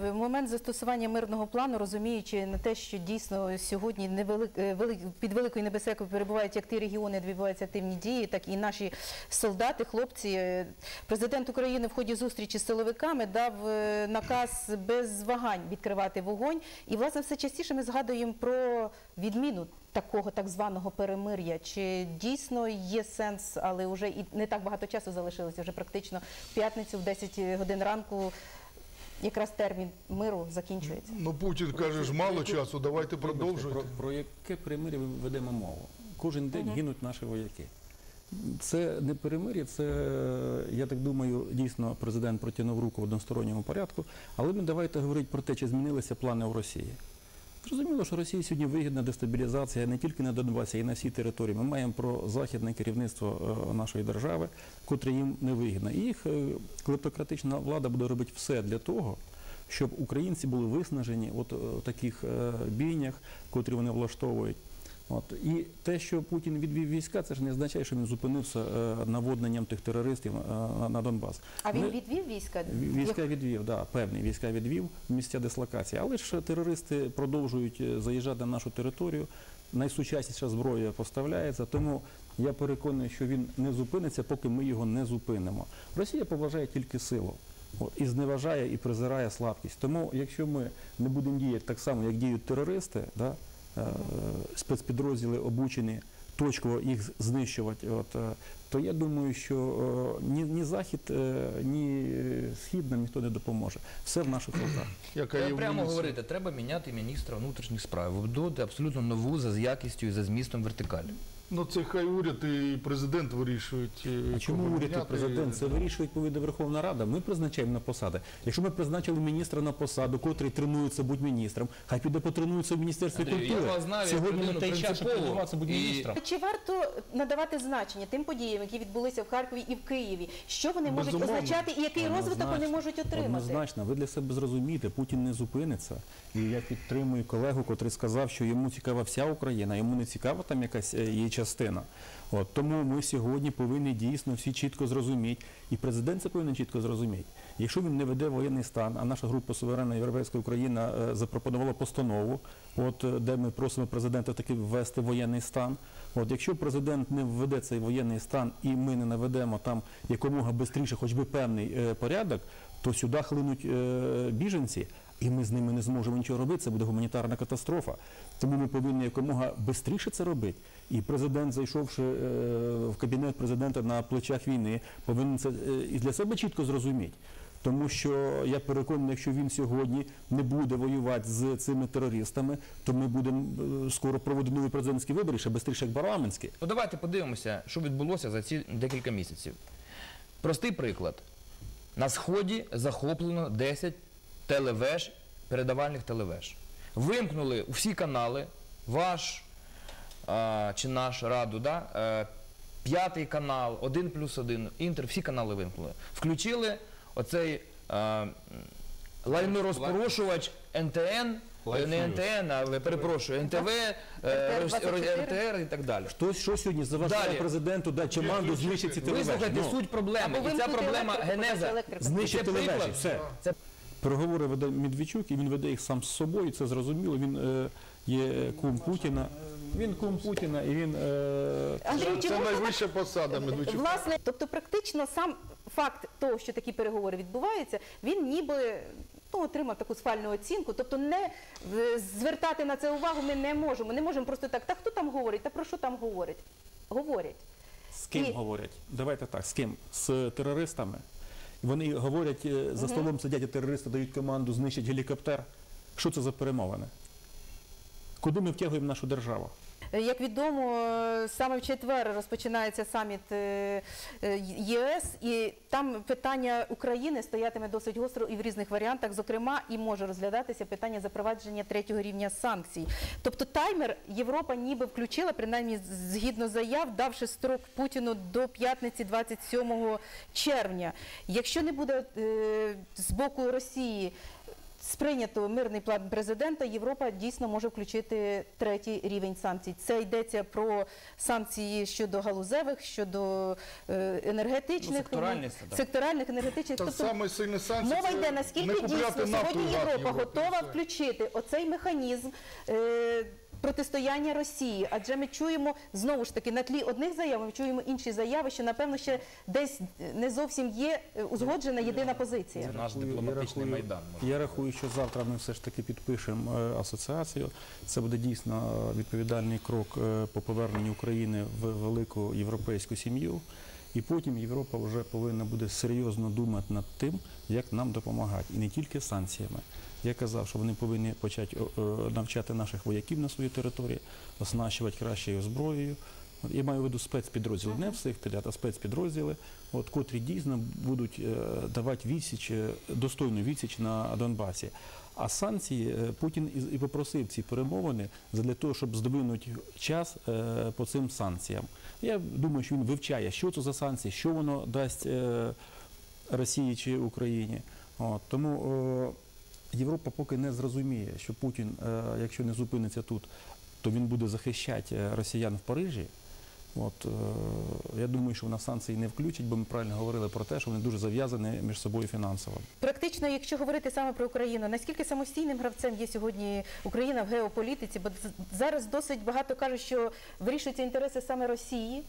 В момент застосування мирного плану, розуміючи на те, що дійсно сьогодні невелик, е, під великою небезпекою перебувають як ті регіони, де відбуваються активні дії, так і наші солдати, хлопці. Е, Президент України в ході зустрічі з силовиками дав е, наказ без вагань відкривати вогонь. І власне все частіше ми згадуємо про відміну такого так званого перемир'я. Чи дійсно є сенс, але вже і не так багато часу залишилося, вже практично в п'ятницю в 10 годин ранку. Якраз термін миру закінчується. Ну, Путін каже, ж мало часу, давайте продовжуємо. продовжуйте. Про, про яке перемир'я ми ведемо мову? Кожен день гинуть наші вояки. Це не перемир'я, це, я так думаю, дійсно президент протягнув руку в односторонньому порядку. Але ми давайте говорити про те, чи змінилися плани у Росії. Зрозуміло, що Росії сьогодні вигідна дестабілізація не тільки на Донбасі, а й на всій території. Ми маємо про західне керівництво е, нашої держави, котре їм не вигідно. І їх е, клептократична влада буде робити все для того, щоб українці були виснажені от е, таких бійнях, котрі вони влаштовують. От. І те, що Путін відвів війська, це ж не означає, що він зупинився е, наводненням тих терористів е, на- Донбас. А він Ми- відвів війська? Війська відвів, да, певні війська відвів місця дислокації. Але ж терористи продовжують е, заїжджати на нашу територію. Найсучасніша зброя поставляється, тому я переконаний, що він не зупиниться, поки ми його не зупинимо. Росія поважає тільки силу. От, і зневажає і презирає слабкість. Тому, якщо ми не будемо діяти так само, як діють терористи, да, спецпідрозділи обучені точково їх знищувати, от, е, то я думаю, що е, ні, ні Захід, е, ні Схід нам ніхто не допоможе. Все в наших руках. Яка Треба є в прямо говорити, треба міняти міністра внутрішніх справ, вибудовувати абсолютно нову за якістю і за змістом вертикаль. Ну це хай уряд і президент вирішують. е, А чому уряд і президент це вирішує відповідно Верховна Рада? Ми призначаємо на посади. Якщо ми призначили міністра на посаду, котрий тренується бути міністром, хай піде потренується в міністерстві культури. я вас знаю Сьогодні не той час, тренуватися бути і- міністром. Чи варто надавати значення тим подіям, які відбулися в Харкові і в Києві? Що вони можуть Безумовно. означати і який розвиток вони можуть отримати? Однозначно, ви для себе зрозумієте, Путін не зупиниться. І я підтримую колегу, котрий сказав, що йому цікава вся Україна, йому не цікава там якась е, її частина. От тому ми сьогодні повинні дійсно всі чітко зрозуміти, і президент це повинен чітко зрозуміти. Якщо він не веде воєнний стан, а наша група Суверенна Європейська Україна е, запропонувала постанову, от е, де ми просимо президента таки ввести воєнний стан. От якщо президент не введе цей воєнний стан і ми не наведемо там якомога швидше, хоч би певний е, порядок, то сюди хлинуть е, біженці, і ми з ними не зможемо нічого робити. Це буде гуманітарна катастрофа. Тому ми повинні якомога швидше це робити. І президент, зайшовши е, в кабінет президента на плечах війни, повинен це е, і для себе чітко зрозуміти. Тому що я переконаний, якщо він сьогодні не буде воювати з цими терористами, то ми будемо скоро проводити нові президентські вибори, ще швидше, як парламентські. Ну давайте подивимося, що відбулося за ці декілька місяців. Простий приклад. На сході захоплено 10 телевеж, передавальних телевеж. Вимкнули всі канали, ваш а, чи наш раду, да? е, п'ятий канал, 1 плюс 1, інтер, всі канали вимкнули. Включили оцей а, лайнорозпорушувач НТН, е, не НТН, а ви, перепрошую, НТВ, е, РТР-24. І так далі. Хтось що сьогодні заважає Далі. президенту дати команду знищити телевежі? Вислухайте Ну, суть проблеми. Або І ця вимкнути проблема електрику, генеза. Знищити Це приклад. все. Це Переговори веде Медведчук, і він веде їх сам з собою, це зрозуміло. Він е, є кум Путіна. Він кум Путіна, і він е, Андрій, чи Це можна найвища посада Медведчука. Власне, тобто практично сам факт того, що такі переговори відбуваються, він ніби ну, отримав таку сфальну оцінку. Тобто не звертати на це увагу ми не можемо. Не можемо просто так, та хто там говорить, та про що там говорять? Говорять. з ким І- говорять? Давайте так, з ким? З терористами. Вони говорять, е, за столом сидять, терористи дають команду знищити гелікоптер. Що це за перемовини? Куди ми втягуємо нашу державу? Е, Як відомо, е, саме в четвер розпочинається саміт е, ЄС, і там питання України стоятиме досить гостро і в різних варіантах. Зокрема, і може розглядатися питання запровадження третього рівня санкцій. Тобто таймер Європа ніби включила, принаймні згідно заяв, давши строк Путіну до п'ятниці 27 червня. Якщо не буде з боку Росії сприйнято мирний план президента, Європа дійсно може включити третій рівень санкцій. Це йдеться про санкції щодо галузевих, щодо е, енергетичних, Ну, секторальних, секторальних енергетичних. Та Тобто саме сильне санкції. Мова йде, наскільки дійсно сьогодні Європа готова включити оцей механізм. Е, Протистояння Росії, адже ми чуємо знову ж таки на тлі одних заяв, ми чуємо інші заяви, що напевно ще десь не зовсім є е, узгоджена єдина позиція. Це наш дипломатичний майдан. Я рахую, що завтра ми все ж таки підпишемо е, асоціацію. Це буде дійсно відповідальний крок е, по поверненню України в велику європейську сім'ю. І потім Європа вже повинна буде серйозно думати над тим, як нам допомагати, і не тільки санкціями. Я казав, що вони повинні почати о, о, навчати наших вояків на своїй території, оснащувати кращою зброєю. Я маю в виду спецпідрозділи, не всіх телят, а спецпідрозділи, от, котрі дійсно будуть е, давати відсіч, е, достойну відсіч на Донбасі. А санкції е, Путін і, попросив ці перемовини для того, щоб здвинути час по цим санкціям. Я думаю, що він вивчає, що це за санкції, що воно дасть Росії чи Україні. От, тому Європа поки не зрозуміє, що Путін, якщо не зупиниться тут, то він буде захищати росіян в Парижі. От, е, я думаю, що вона санкції не включить, бо ми правильно говорили про те, що вони дуже зав'язані між собою фінансово. Практично, якщо говорити саме про Україну, наскільки самостійним гравцем є сьогодні Україна в геополітиці? Бо зараз досить багато кажуть, що вирішуються інтереси саме Росії.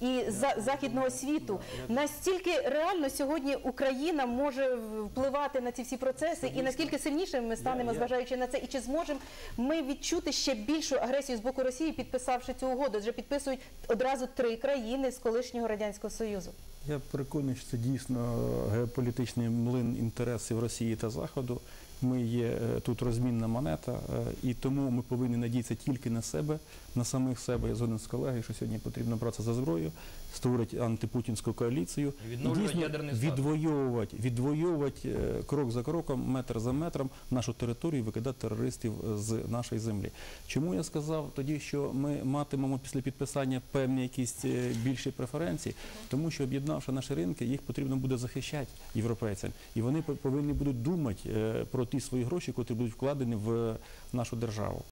І за західного світу настільки реально сьогодні Україна може впливати на ці всі процеси, і наскільки сильніше ми станемо, зважаючи на це, і чи зможемо ми відчути ще більшу агресію з боку Росії, підписавши цю угоду? Вже підписують одразу три країни з колишнього радянського союзу. Я переконаний, що це дійсно геополітичний млин інтересів Росії та Заходу. Ми є е, тут розмінна монета, е, і тому ми повинні надіятися тільки на себе, на самих себе. Я згоден з колегою, що сьогодні потрібно братися за зброю, створити антипутінську коаліцію відновлювати відвоювати, відвоювати е, крок за кроком, метр за метром нашу територію, і викидати терористів з нашої землі. Чому я сказав тоді, що ми матимемо після підписання певні якісь більші преференції? Тому що об'єднавши наші ринки, їх потрібно буде захищати європейцям, і вони по- повинні будуть думати про ті свої гроші, які будуть вкладені в нашу державу.